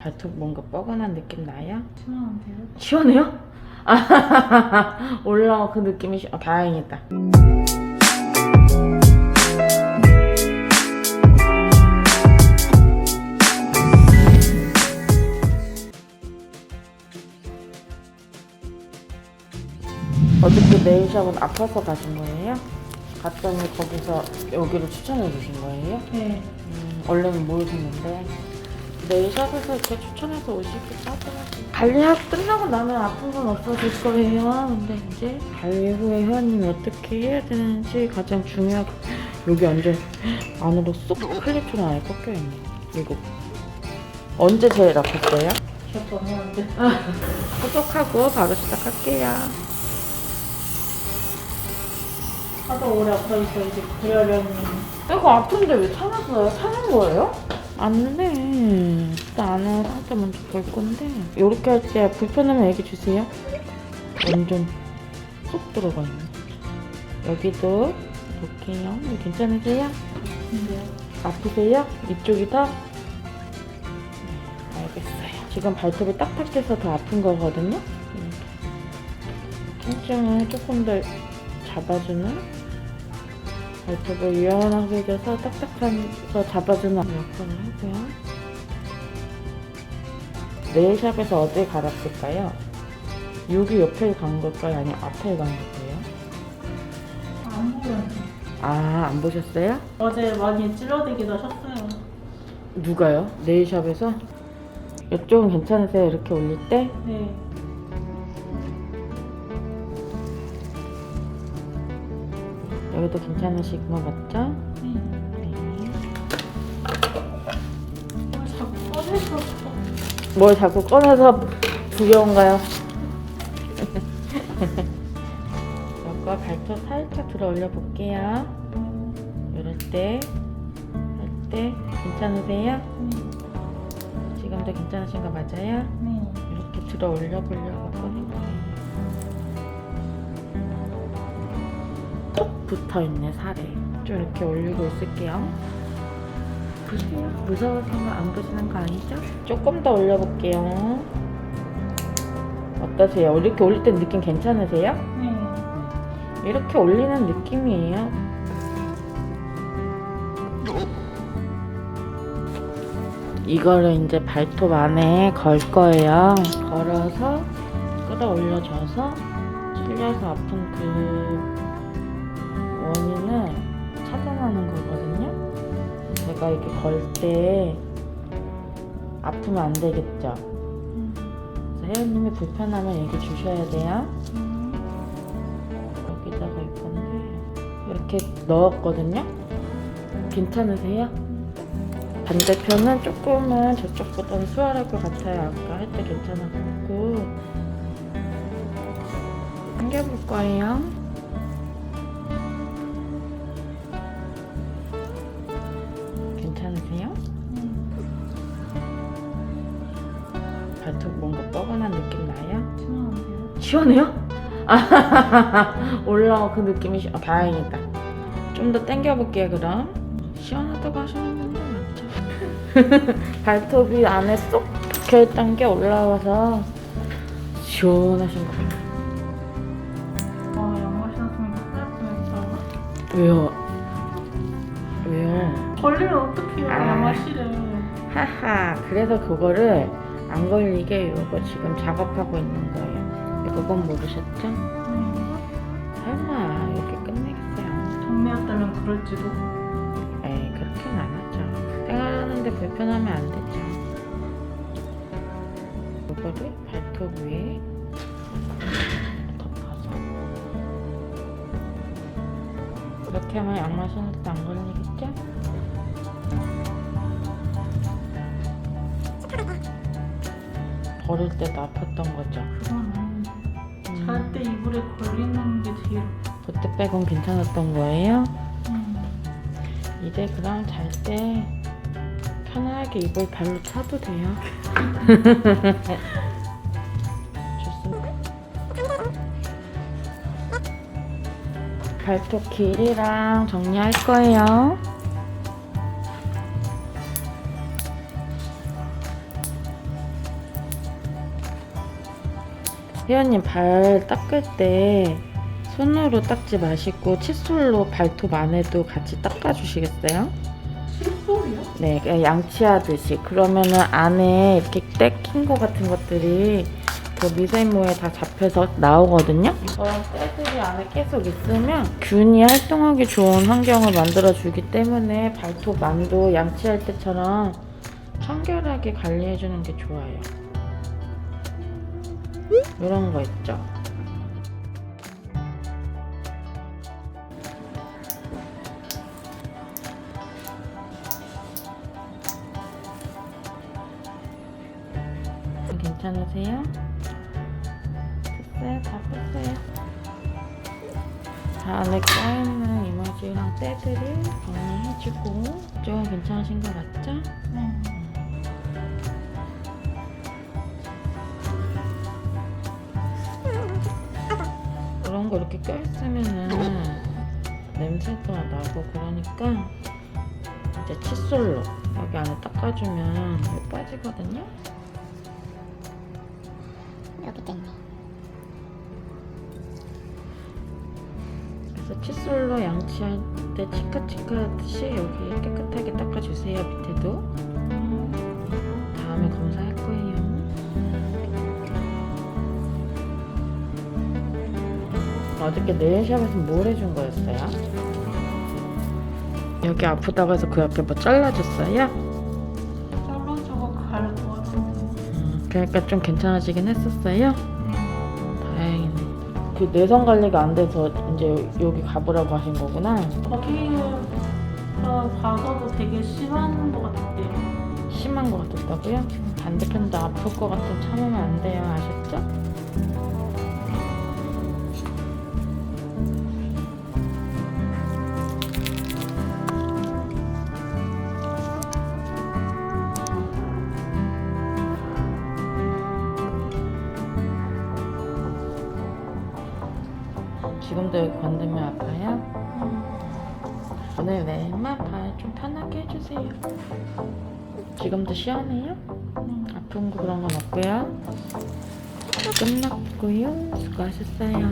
발톱 뭔가 뻐근한 느낌 나요? 시원한데요? 시원해요? 아, 올라와 그 느낌이 시... 아, 다행이다. 어저께 네일샵은 아파서 가신 거예요? 갔더니 거기서 여기를 추천해 주신 거예요? 네. 음, 원래는 모르셨는데 네일샵에서 이렇게 추천해서 오시기도 하더라고요 관리하고 끝나고 나면 아픈 건 없어질 거예요 근데 이제 관리 후에 회원님이 어떻게 해야 되는지 가장 중요하고 여기 완전 안으로 쏙 클립처럼 안에 꺾여있네 이거 언제 제일 아팠어요? 기억도 안 나는데. 소독하고 바로 시작할게요 하도 오래 아파있어 이제 그러려니. 이거 아픈데 왜 참았어요? 참은 거예요? 안 돼 일단 안에 상태 먼저 볼 건데 이렇게 할 때 불편하면 얘기 주세요 완전 쏙 들어가 있네 여기도 볼게요 괜찮으세요? 근데요? 아프세요? 이쪽이 더? 네, 알겠어요 지금 발톱이 딱딱해서 더 아픈 거거든요 음. 통증을 조금 더 잡아주는 발톱을 유연하게 해서 딱딱한 거 잡아주는 역할을 하고요 네일샵에서 어디에 갈았을까요? 여기 옆에 간 걸까요? 아니면 앞에 간 걸까요? 안 보여요. 아 안 보셨어요? 어제 많이 찔러대기도 하셨어요. 누가요? 네일샵에서? 이쪽은 괜찮으세요? 이렇게 올릴 때? 네. 여기도 괜찮으신 거 맞죠? 뭘 자꾸 꺼내서 두려운가요? 이거 발톱 살짝 들어 올려 볼게요. 이럴 때, 할 때 괜찮으세요? 지금도 괜찮으신 거 맞아요? 네. 이렇게 들어 올려 보려고 거예요. 톡 붙어 있네 살에. 좀 이렇게 올리고 있을게요. 보세요. 무서워서 안 보시는 거 아니죠? 조금 더 올려볼게요. 어떠세요? 이렇게 올릴 때 느낌 괜찮으세요? 네. 이렇게 올리는 느낌이에요. 이거를 이제 발톱 안에 걸 거예요. 걸어서 끌어올려줘서 찔려서 아픈 그 원인을. 제가 이렇게 걸 때 아프면 안 되겠죠. 음. 그래서 혜연님이 불편하면 얘기 주셔야 돼요. 음. 여기다가 이건데 이렇게 넣었거든요. 괜찮으세요? 반대편은 조금은 저쪽보다는 수월할 것 같아요. 아까 할 때 괜찮았고 당겨볼 거예요. 시원해요? 아, 올라와 그 느낌이 시... 아, 다행이다. 좀 더 당겨볼게요 그럼. 시원하다고 하시는 분들 많죠. 발톱이 안에 쏙 박혀있던 게 올라와서 시원하신. 아, 신었으면 끝났으면 왜요? 왜요? 걸리면 어떡해요, 아. 양말 실에. 하하, 그래서 그거를 안 걸리게 이거 지금 작업하고 있는 거예요. 그건 모르셨죠? 네. 설마 이렇게 끝내겠어요? 정리했다면 그럴지도. 에이 그렇게는 안 하죠 생활하는데 불편하면 안 되죠 이거를 발톱 위에 덮어서 이렇게 하면 양말 신을 때 안 걸리겠죠? 버릴 때도 아팠던 거죠 그거 잘때 이불에 걸리는 게 제일. 그때 빼곤 괜찮았던 거예요? 음. 이제 그럼 잘 때 편하게 이불 발로 차도 돼요. 좋습니다. 발톱 길이랑 정리할 거예요. 회원님 발 닦을 때 손으로 닦지 마시고 칫솔로 발톱 안에도 같이 닦아주시겠어요? 칫솔이요? 네, 그냥 양치하듯이. 그러면은 안에 이렇게 떼낀 거 같은 것들이 그 미세모에 다 잡혀서 나오거든요. 저런 때들이 안에 계속 있으면 균이 활동하기 좋은 환경을 만들어주기 때문에 발톱 만도 양치할 때처럼 청결하게 관리해주는 게 좋아요. 이런 거 있죠. 괜찮으세요? 됐어요? 다 뺐어요. 다 안에 껴있는 이머지랑 때들을 정리해주고 조금 괜찮으신 것 같죠? 네. 그런 거 이렇게 껴있으면은 냄새도 나고 그러니까 이제 칫솔로 여기 안에 닦아주면 이거 빠지거든요? 여기 땡네. 그래서 칫솔로 양치할 때 치카치카 하듯이 여기 깨끗하게 닦아주세요 밑에도 어저께 네일샵에서 뭘 해준 거였어요? 여기 아프다고 해서 그 옆에 뭐 잘라줬어요? 잘라주고 것 같은데. 음, 그러니까 좀 괜찮아지긴 했었어요? 다행이네 그 내성 관리가 안 돼서 이제 여기 가보라고 하신 거구나 거기가 봐서도 되게 심한 것 같아요. 심한 것 같았다고요? 반대편도 아플 것 같으면 참으면 안 돼요. 아셨죠? 지금도 여기 건들면 아파요? 오늘 내일만 발좀 편하게 해주세요. 지금도 시원해요? 아픈 거 그런 건 없고요. 끝났고요. 수고하셨어요.